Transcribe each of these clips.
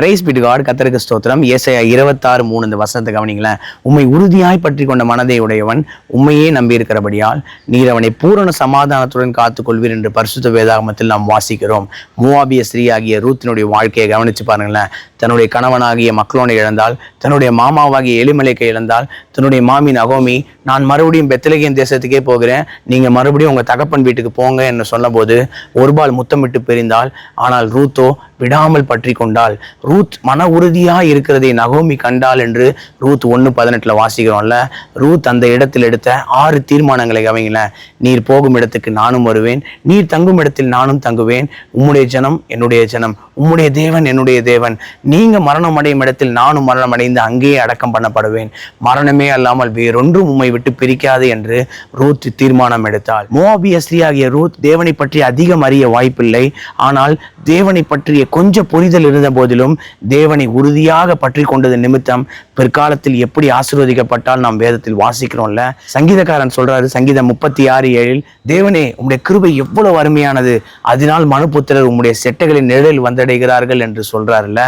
Price bit God கத்தருக்கு ஸ்தோத்திரம். ஏசையா இருபத்தாறு மூணு இந்த வசனத்தை கவனிங்களேன். உம்மை உறுதியாய் பற்றி கொண்ட மனதை உடையவன் உண்மையே நம்பி இருக்கிறபடியால் நீர் அவனை பூரண சமாதானத்துடன் காத்துக் கொள்வீர் என்று பரிசுத்த வேதாகமத்தில் நாம் வாசிக்கிறோம். மூவாபிய ஸ்ரீ ஆகிய ரூத்தினுடைய வாழ்க்கையை கவனிச்சு பாருங்களேன். தன்னுடைய கணவனாகிய மக்களோனை இழந்தால் தன்னுடைய மாமாவாகிய எலிமலைக்கை இழந்தால் தன்னுடைய மாமி நகோமி நான் மறுபடியும் பெத்தலகியம் தேசத்துக்கே போகிறேன். நீங்க மறுபடியும் உங்க தகப்பன் வீட்டுக்கு போங்க என்று சொன்னபோது ஒருபால் முத்தமிட்டு பிரிந்தால் ஆனால் ரூத்தோ விடாமல் பற்றி கொண்டால் ரூத் மன உறுதியாக இருக்கிறதை நகோமி கண்டாள் என்று ரூத் ஒன்று பதினெட்டில் வாசிக்கிறோம்ல. ரூத் அந்த இடத்தில் எடுத்த ஆறு தீர்மானங்களை கவனிங்களேன் நீர் போகும் இடத்துக்கு நானும் வருவேன். நீர் தங்கும் இடத்தில் நானும் தங்குவேன். உம்முடைய ஜனம் என்னுடைய ஜனம். உம்முடைய தேவன் என்னுடைய தேவன். நீங்கள் மரணம் அடையும் இடத்தில் நானும் மரணம் அடைந்து அங்கேயே அடக்கம் பண்ணப்படுவேன். மரணமே அல்லாமல் வேறொன்றும் உம்மை விட்டு பிரிக்காது என்று ரூத் தீர்மானம் எடுத்தாள். மோபிய ஆகிய ரூத் தேவனை பற்றி அதிகம் அறிய வாய்ப்பில்லை. ஆனால் தேவனை பற்றிய கொஞ்ச புரிதல் இருந்த போதிலும் தேவனை உறுதியாக பற்றி கொண்டது நிமித்தம் பிற்காலத்தில் எப்படி ஆசீர்வதிக்கப்பட்டால் நாம் வேதத்தில் வாசிக்கிறோம்ல? சங்கீதக்காரன் சொல்றாரு சங்கீதம் முப்பத்தி ஆறு ஏழில் தேவனே உம்முடைய கிருபை எவ்வளவு அருமையானது. அதனால் மனுபுத்திரர் உம்முடைய செட்டைகளின் நிழலில் வந்தடைகிறார்கள் என்று சொல்றாருல்ல.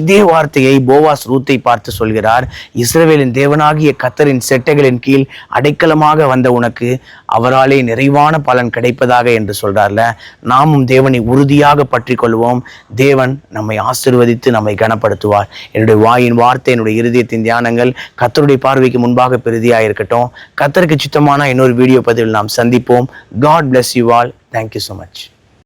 இதே வார்த்தையை போவாஸ் ரூத்தை பார்த்து சொல்கிறார் இஸ்ரேவேலின் தேவனாகிய கத்தரின் செட்டைகளின் கீழ் அடைக்கலமாக வந்த உனக்கு அவராலே நிறைவான பலன் கிடைப்பதாக என்று சொல்றார்ல நாமும் தேவனை உறுதியாக பற்றி கொள்வோம் தேவன் நம்மை ஆசிர்வதித்து நம்மை கனப்படுத்துவார். என்னுடைய வாயின் வார்த்தை என்னுடைய இருதயத்தின் தியானங்கள் கத்தருடைய பார்வைக்கு முன்பாக பெருதியாக இருக்கட்டும் கத்தருக்கு சித்தமான இன்னொரு வீடியோ பதிவில் நாம் சந்திப்போம். God bless you all thank you so much